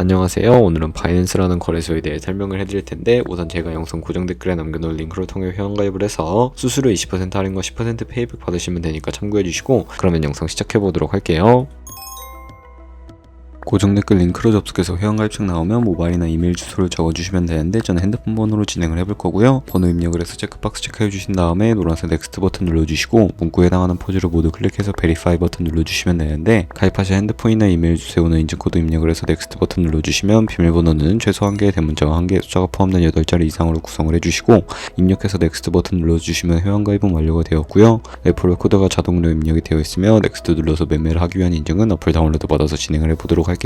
안녕하세요. 오늘은 바이낸스라는 거래소에 대해 설명을 해드릴 텐데 우선 제가 영상 고정 댓글에 남겨놓은 링크를 통해 회원가입을 해서 수수료 20% 할인과 10% 페이백 받으시면 되니까 참고해주시고 그러면 영상 시작해보도록 할게요. 고정 댓글 링크로 접속해서 회원가입창 나오면 모바일이나 이메일 주소를 적어주시면 되는데 저는 핸드폰 번호로 진행을 해볼 거고요. 번호 입력을 해서 체크박스 체크해주신 다음에 노란색 넥스트 버튼 눌러주시고 문구에 해당하는 포즈를 모두 클릭해서 베리파이 버튼 눌러주시면 되는데 가입하신 핸드폰이나 이메일 주소는 인증코드 입력을 해서 넥스트 버튼 눌러주시면 비밀번호는 최소 1개의 대문자와 1개의 숫자가 포함된 8자리 이상으로 구성을 해주시고 입력해서 넥스트 버튼 눌러주시면 회원가입은 완료가 되었고요. 애플 코드가 자동으로 입력이 되어 있으며 넥스트 눌러서 매매를 하기 위한 인증은 어플 다운로드 받아서 진행을 해보도록 할게요.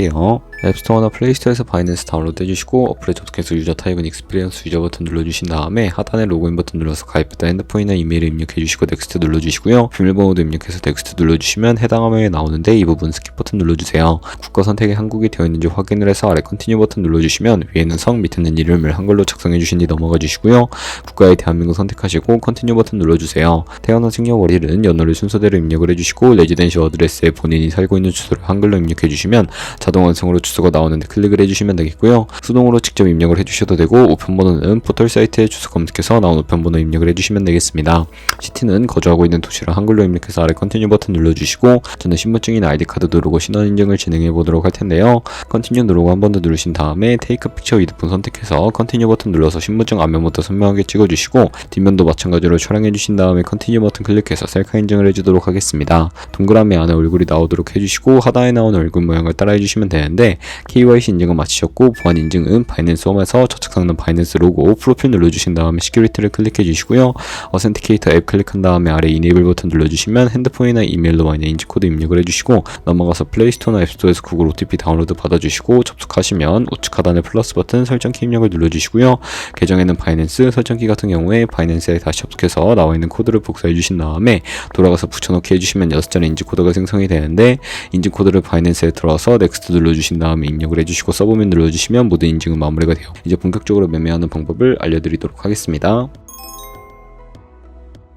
앱스토어나 플레이스토어에서 바이낸스 다운로드 해주시고 어플에 접속해서 유저 타입은 익스피리언스 유저 버튼 눌러주신 다음에 하단에 로그인 버튼 눌러서 가입했다 핸드폰이나 이메일 입력해주시고 넥스트 눌러주시고요. 비밀번호도 입력해서 넥스트 눌러주시면 해당 화면이 나오는데 이 부분 스킵 버튼 눌러주세요. 국가 선택에 한국이 되어 있는지 확인을 해서 아래 컨티뉴 버튼 눌러주시면 위에는 성 밑에는 이름을 한글로 작성해 주신 뒤 넘어가 주시고요. 국가에 대한민국 선택하시고 컨티뉴 버튼 눌러주세요. 태어난 생년월일은 연월일 순서대로 입력을 해주시고 레지던시 어드레스에 본인이 살고 있는 주소를 한글로 입력해 주시면 자동 완성으로 주소가 나오는데 클릭을 해주시면 되겠고요. 수동으로 직접 입력을 해주셔도 되고 우편번호는 포털 사이트에 주소 검색해서 나온 우편번호 입력을 해주시면 되겠습니다. 시티는 거주하고 있는 도시를 한글로 입력해서 아래 컨티뉴 버튼 눌러주시고 저는 신분증이나 아이디 카드 누르고 신원 인증을 진행해 보도록 할 텐데요. 컨티뉴 누르고 한 번 더 누르신 다음에 테이크 픽처 위드폰 선택해서 컨티뉴 버튼 눌러서 신분증 앞면부터 선명하게 찍어주시고 뒷면도 마찬가지로 촬영해 주신 다음에 컨티뉴 버튼 클릭해서 셀카 인증을 해주도록 하겠습니다. 동그라미 안에 얼굴이 나오도록 해주시고 하단에 나온 얼굴 모양을 따라해 주시면 되는데 KYC 인증은 마치셨고 보안 인증은 바이낸스 홈에서 저축 상단 바이낸스 로고 프로필 눌러주신 다음에 시큐리티를 클릭해 주시고요. 어센티케이터 앱 클릭한 다음에 아래 이네이블 버튼 눌러주시면 핸드폰이나 이메일로 와있는 인증코드 입력을 해주시고 넘어가서 플레이스토어나 앱스토어에서 구글 OTP 다운로드 받아주시고 접속하시면 우측 하단에 플러스 버튼 설정키 입력을 눌러주시고요. 계정에는 바이낸스 설정키 같은 경우에 바이낸스에 다시 접속해서 나와 있는 코드를 복사해 주신 다음에 돌아가서 붙여넣기 해주시면 6자리 인증코드가 생성이 되는데 인증코드를 바이낸스에 들어와서 넥스트 눌러주신 다음에 입력을 해주시고 서브민 눌러주시면 모든 인증은 마무리가 돼요. 이제 본격적으로 매매하는 방법을 알려드리도록 하겠습니다.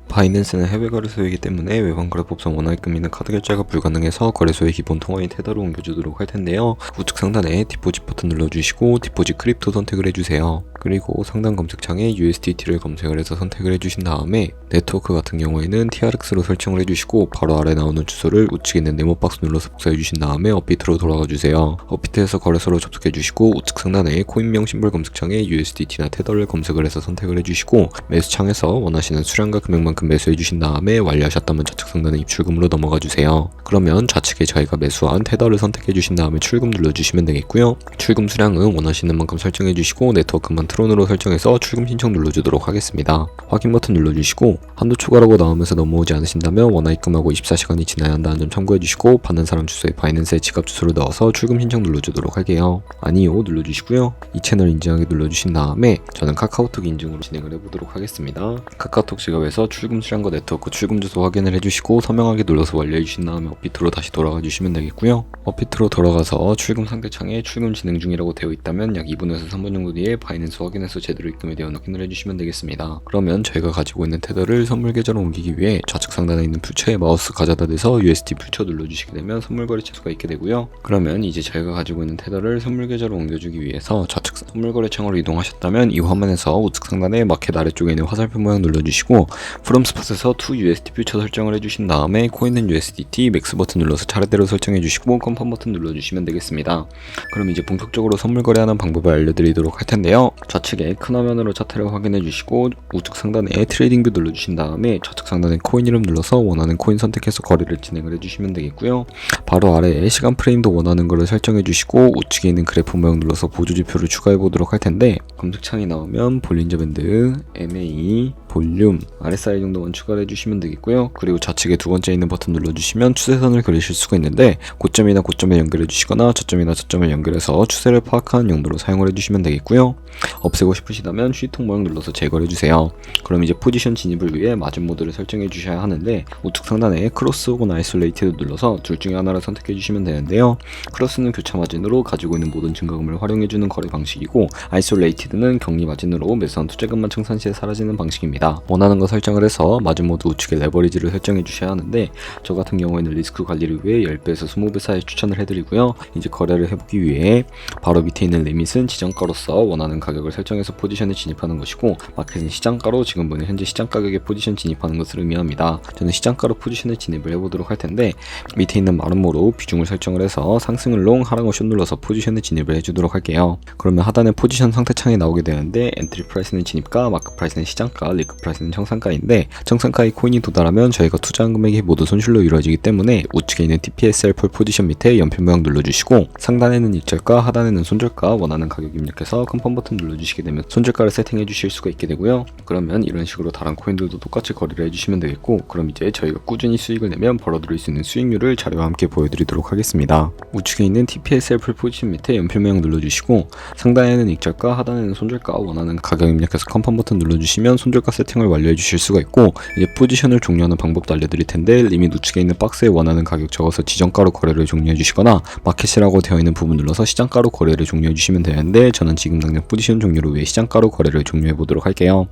바이낸스는 해외 거래소이기 때문에 외환 거래법상 원화입금 및 카드 결제가 불가능해서 거래소의 기본 통화인 테더로 옮겨주도록 할 텐데요. 우측 상단에 디포짓 버튼 눌러주시고 디포짓 크립토 선택을 해주세요. 그리고 상단 검색창에 USDT를 검색을 해서 선택을 해주신 다음에 네트워크 같은 경우에는 TRX로 설정을 해주시고 바로 아래 나오는 주소를 우측에 있는 네모박스 눌러서 복사해 주신 다음에 업비트로 돌아가 주세요. 업비트에서 거래소로 접속해 주시고 우측 상단에 코인명 심볼 검색창에 USDT나 테더를 검색을 해서 선택을 해주시고 매수창에서 원하시는 수량과 금액만큼 매수해 주신 다음에 완료하셨다면 좌측 상단에 입출금으로 넘어가 주세요. 그러면 좌측에 저희가 매수한 테더를 선택해 주신 다음에 출금 눌러주시면 되겠고요. 출금 수량은 원하시는 만큼 설정해 주시고 네트워크만 트론으로 설정해서 출금 신청 눌러주도록 하겠습니다. 확인 버튼 눌러주시고 한도 추가라고 나오면서 넘어오지 않으신다면 원화 입금하고 24시간이 지나야 한다는 점 참고해 주시고 받는 사람 주소에 바이낸스의 지갑 주소를 넣어서 출금 신청 눌러주도록 할게요. 아니요 눌러주시고요. 이 채널 인증하기 눌러주신 다음에 저는 카카오톡 인증으로 진행을 해보도록 하겠습니다. 카카오톡 지갑에서 출금 수량과 네트워크 출금 주소 확인을 해주시고 서명하기 눌러서 완료해 주신 다음에 업비트로 다시 돌아가 주시면 되겠고요. 업비트로 돌아가서 출금 상대창에 출금 진행 중이라고 되어 있다면 약 2분에서 3분 정도 뒤에 바이낸스 확인해서 제대로 입금에 대한 확인을 해주시면 되겠습니다. 그러면 저희가 가지고 있는 테더를 선물 계좌로 옮기기 위해 좌측 상단에 있는 퓨처에 마우스 가져다 대서 USD 퓨처 눌러주시게 되면 선물 거래 채수가 있게 되고요. 그러면 이제 저희가 가지고 있는 테더를 선물 계좌로 옮겨주기 위해서 좌측 선물 거래 창으로 이동하셨다면 이 화면에서 우측 상단에 마켓 아래쪽에 있는 화살표 모양 눌러주시고 프롬 스팟에서 to USD 퓨처 설정을 해주신 다음에 코인은 USDT 맥스 버튼 눌러서 차례대로 설정해 주시고 컨펌 버튼 눌러주시면 되겠습니다. 그럼 이제 본격적으로 선물 거래하는 방법을 알려드리도록 할 텐데요. 좌측에 큰 화면으로 차트를 확인해 주시고 우측 상단에 트레이딩 뷰 눌러 주신 다음에 좌측 상단에 코인 이름 눌러서 원하는 코인 선택해서 거래를 진행을 해 주시면 되겠고요. 바로 아래에 시간 프레임도 원하는 거를 설정해 주시고 우측에 있는 그래프 모양 눌러서 보조 지표를 추가해 보도록 할 텐데 검색창이 나오면 볼린저 밴드, MA, 볼륨, RSI 정도만 추가를 해주시면 되겠고요. 그리고 좌측에 두 번째 있는 버튼 눌러주시면 추세선을 그리실 수가 있는데 고점이나 고점에 연결해 주시거나 저점이나 저점을 연결해서 추세를 파악하는 용도로 사용을 해주시면 되겠고요. 없애고 싶으시다면 쉬통 모양 눌러서 제거를 해주세요. 그럼 이제 포지션 진입을 위해 마진 모드를 설정해 주셔야 하는데 우측 상단에 크로스 혹은 아이솔레이티드 눌러서 둘 중에 하나를 선택해 주시면 되는데요. 크로스는 교차 마진으로 가지고 있는 모든 증가금을 활용해 주는 거래 방식이고 아이솔레이티드는 격리 마진으로 매수한 투자금만 청산 시에 사라지는 방식입니다. 있습니다. 원하는 거 설정을 해서 마주모드 우측에 레버리지를 설정해 주셔야 하는데 저 같은 경우에는 리스크 관리를 위해 10배에서 20배 사이 추천을 해드리고요. 이제 거래를 해보기 위해 바로 밑에 있는 리밋은 지정가로서 원하는 가격을 설정해서 포지션에 진입하는 것이고 마켓은 시장가로 지금 보는 현재 시장 가격에 포지션 진입하는 것을 의미합니다. 저는 시장가로 포지션에 진입을 해보도록 할 텐데 밑에 있는 마름모로 비중을 설정을 해서 상승을 롱, 하락을 숏 눌러서 포지션에 진입을 해주도록 할게요. 그러면 하단에 포지션 상태 창이 나오게 되는데 엔트리 프라이스는 진입가, 마크 프라이스는 시장가, 리크 프라이스는 정상가인데 정상가의 코인이 도달하면 저희가 투자한 금액이 모두 손실로 이루어지기 때문에 우측에 있는 TPSR 폴 포지션 밑에 연필 모양 눌러주시고 상단에는 익절가, 하단에는 손절가 원하는 가격 입력해서 컨펌 버튼 눌러주시게 되면 손절가를 세팅해 주실 수가 있게 되고요. 그러면 이런 식으로 다른 코인들도 똑같이 거래를 해주시면 되겠고 그럼 이제 저희가 꾸준히 수익을 내면 벌어들일 수 있는 수익률을 자료와 함께 보여드리도록 하겠습니다. 우측에 있는 TPSR 풀 포지션 밑에 연필 모양 눌러주시고 상단에는 익절가, 하단에는 손절가 원하는 가격 입력해서 컨펌 버튼 눌러주시면 손절가 세팅을 완료해 주실 수가 있고 이제 포지션을 종료하는 방법도 알려드릴 텐데 리밋 우측에 있는 박스에 원하는 가격 적어서 지정가로 거래를 종료해 주시거나 마켓이라고 되어 있는 부분 눌러서 시장가로 거래를 종료해 주시면 되는데 저는 지금 당장 포지션 종료를 위해 시장가로 거래를 종료해 보도록 할게요.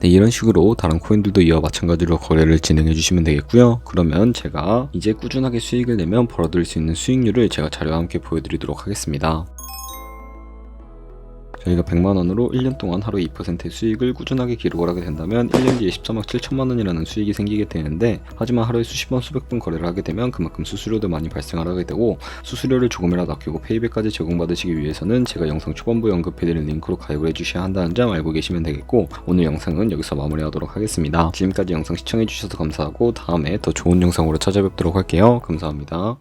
네, 이런 식으로 다른 코인들도 이와 마찬가지로 거래를 진행해 주시면 되겠고요. 그러면 제가 이제 꾸준하게 수익을 내면 벌어들일 수 있는 수익률을 제가 자료와 함께 보여드리도록 하겠습니다. 저희가 100만 원으로 1년 동안 하루 2%의 수익을 꾸준하게 기록을 하게 된다면 1년 뒤에 13억 7천만 원이라는 수익이 생기게 되는데 하지만 하루에 수십 번 수백 번 거래를 하게 되면 그만큼 수수료도 많이 발생을 하게 되고 수수료를 조금이라도 아끼고 페이백까지 제공받으시기 위해서는 제가 영상 초반부에 언급해드린 링크로 가입을 해주셔야 한다는 점 알고 계시면 되겠고 오늘 영상은 여기서 마무리하도록 하겠습니다. 지금까지 영상 시청해주셔서 감사하고 다음에 더 좋은 영상으로 찾아뵙도록 할게요. 감사합니다.